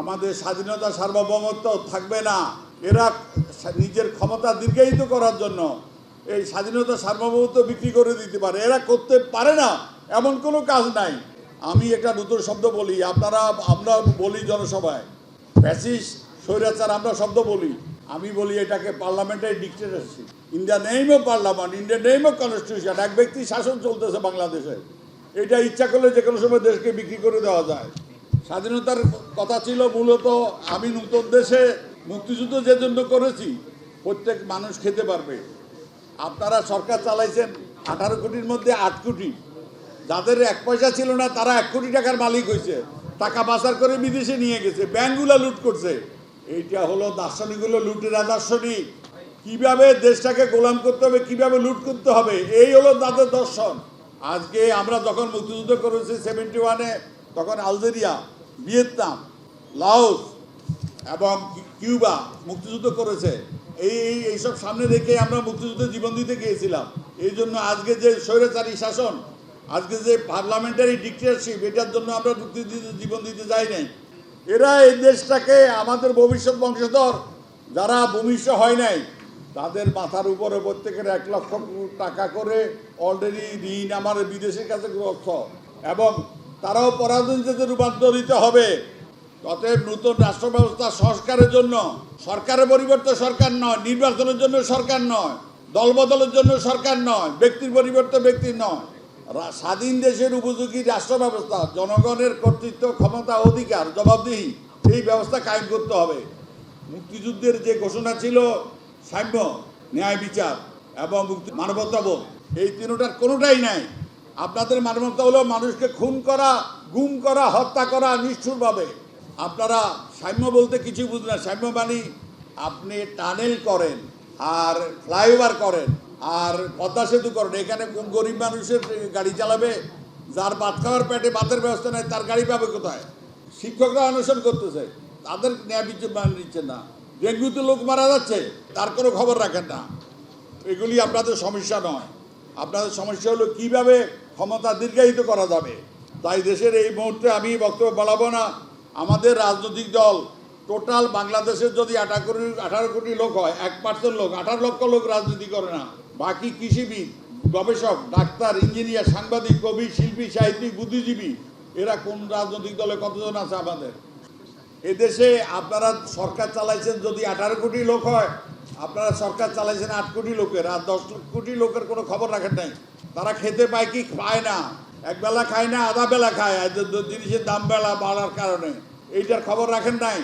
আমাদের স্বাধীনতা সার্বভৌমত্ব থাকবে না। এরা নিজের ক্ষমতা দীর্ঘায়িত করার জন্য এই স্বাধীনতা সার্বভৌমত্ব বিক্রি করে দিতে পারে। এরা করতে পারে না, এমন কোনো কাজ নাই। আমি একটা নতুন শব্দ বলি, আপনারা, আমরা বলি জনসভায়। ফ্যাসিস স্বৈরাচার, আমরা শব্দ বলি। আমি বলি এটাকে parliamentary dictatorship. In the name of parliament in the name of constitution এক ব্যক্তি শাসন চলতেছে বাংলাদেশে। এটা ইচ্ছা করলে যে কোনো সময় দেশকে বিক্রি করে দেওয়া যায়। স্বাধীনতার কথা ছিল মূলত আমি নতুন দেশে মুক্তিযুদ্ধ যে জন্য করেছি, প্রত্যেক মানুষ খেতে পারবে। আপনারা সরকার চালাইছেন আঠারো কোটির মধ্যে আট কোটি। যাদের এক পয়সা ছিল না, তারা এক কোটি টাকার মালিক হয়েছে। টাকা পাচার করে বিদেশে নিয়ে গেছে, ব্যাংকগুলো লুট করছে। এইটা হলো দার্শনিকগুলো লুটেরা দার্শনিক। কীভাবে দেশটাকে গোলাম করতে হবে, কীভাবে লুট করতে হবে, এই হলো তাদের দর্শন। আজকে আমরা যখন মুক্তিযুদ্ধ করেছি সেভেন্টি ওয়ানে তখন আলজেরিয়া, ভিয়েতনাম, লাওস এবং কিউবা মুক্তিযুদ্ধ করেছে। এই এই এইসব সামনে রেখে আমরা মুক্তিযুদ্ধে জীবন দিতে গিয়েছিলাম। এই জন্য আজকে যে স্বৈরাচারী শাসন, আজকে যে পার্লামেন্টারি ডিক্টেটরশিপ, এটার জন্য আমরা মুক্তিযুদ্ধে জীবন দিতে যাই নাই। এরা এই দেশটাকে আমাদের ভবিষ্যৎ বংশধর, যারা ভূমিষ্ঠ হয় নাই, তাদের মাথার উপরে প্রত্যেকের এক লক্ষ টাকা করে অলরেডি ঋণ আমার বিদেশের কাছে গ্রস্ত এবং তারাও পরাধীনতাতে রূপান্তরিত হবে। অতএব নতুন রাষ্ট্র ব্যবস্থা সংস্কারের জন্য, সরকারের পরিবর্তে সরকার নয়, নির্বাচনের জন্য সরকার নয়, দলবদলের জন্য সরকার নয়, ব্যক্তির পরিবর্তে ব্যক্তি নয়। স্বাধীন দেশের উপযোগী রাষ্ট্র ব্যবস্থা জনগণের কর্তৃত্ব, ক্ষমতা, অধিকার, জবাবদিহি এই ব্যবস্থা কায়েম করতে হবে। মুক্তিযুদ্ধের যে ঘোষণা ছিল, সাম্য, ন্যায় বিচার এবং মানবতাবোধ, এই তিনটার কোনোটাই নাই। আপনাদের মানবতা হলো মানুষকে খুন করা, গুম করা, হত্যা করা নিষ্ঠুরভাবে। আপনারা সাম্য বলতে কিছু বুঝবেন না। সাম্য মানে আপনি টানেল করেন আর ফ্লাইওভার করেন আর পদ্মা সেতু করেন। এখানে কোন গরিব মানুষের গাড়ি চালাবে, যার ভাত খাওয়ার পেটে ভাতের ব্যবস্থা নেই, তার গাড়ি পাবে কোথায়? শিক্ষকরা অনশন করতেছে। তাদের ন্যায় বিচার মানে নিচ্ছে না। ডেঙ্গুতে লোক মারা যাচ্ছে, তার কোনো খবর রাখেন না। এগুলি আপনাদের সমস্যা নয়। আপনাদের সমস্যা হলো কীভাবে ক্ষমতা দীর্ঘায়িত করা যাবে। তাই দেশের এই মুহূর্তে আমি বক্তব্য বাড়াবো না। আমাদের রাজনৈতিক দল, টোটাল বাংলাদেশের যদি আঠারো কোটি আঠারো কোটি লোক হয়, এক পার্সেন্ট লোক, আঠারো লক্ষ লোক রাজনীতি করে না। বাকি কৃষিবিদ, গবেষক, ডাক্তার, ইঞ্জিনিয়ার, সাংবাদিক, কবি, শিল্পী, সাহিত্যিক, বুদ্ধিজীবী, এরা কোন রাজনৈতিক দলে কতজন আছে আমাদের? এদেশে আপনারা সরকার চালাইছেন যদি আঠারো কোটি লোক হয় আপনারা সরকার চালাইছেন আট কোটি লোকের, আর দশ কোটি লোকের কোনো খবর রাখেন নাই। তারা খেতে পায় কি পায় না। একবেলা খায় না, আধা বেলা খায়। জিনিসের দাম বেলা বাড়ার কারণে। এইটার খবর রাখেন নাই।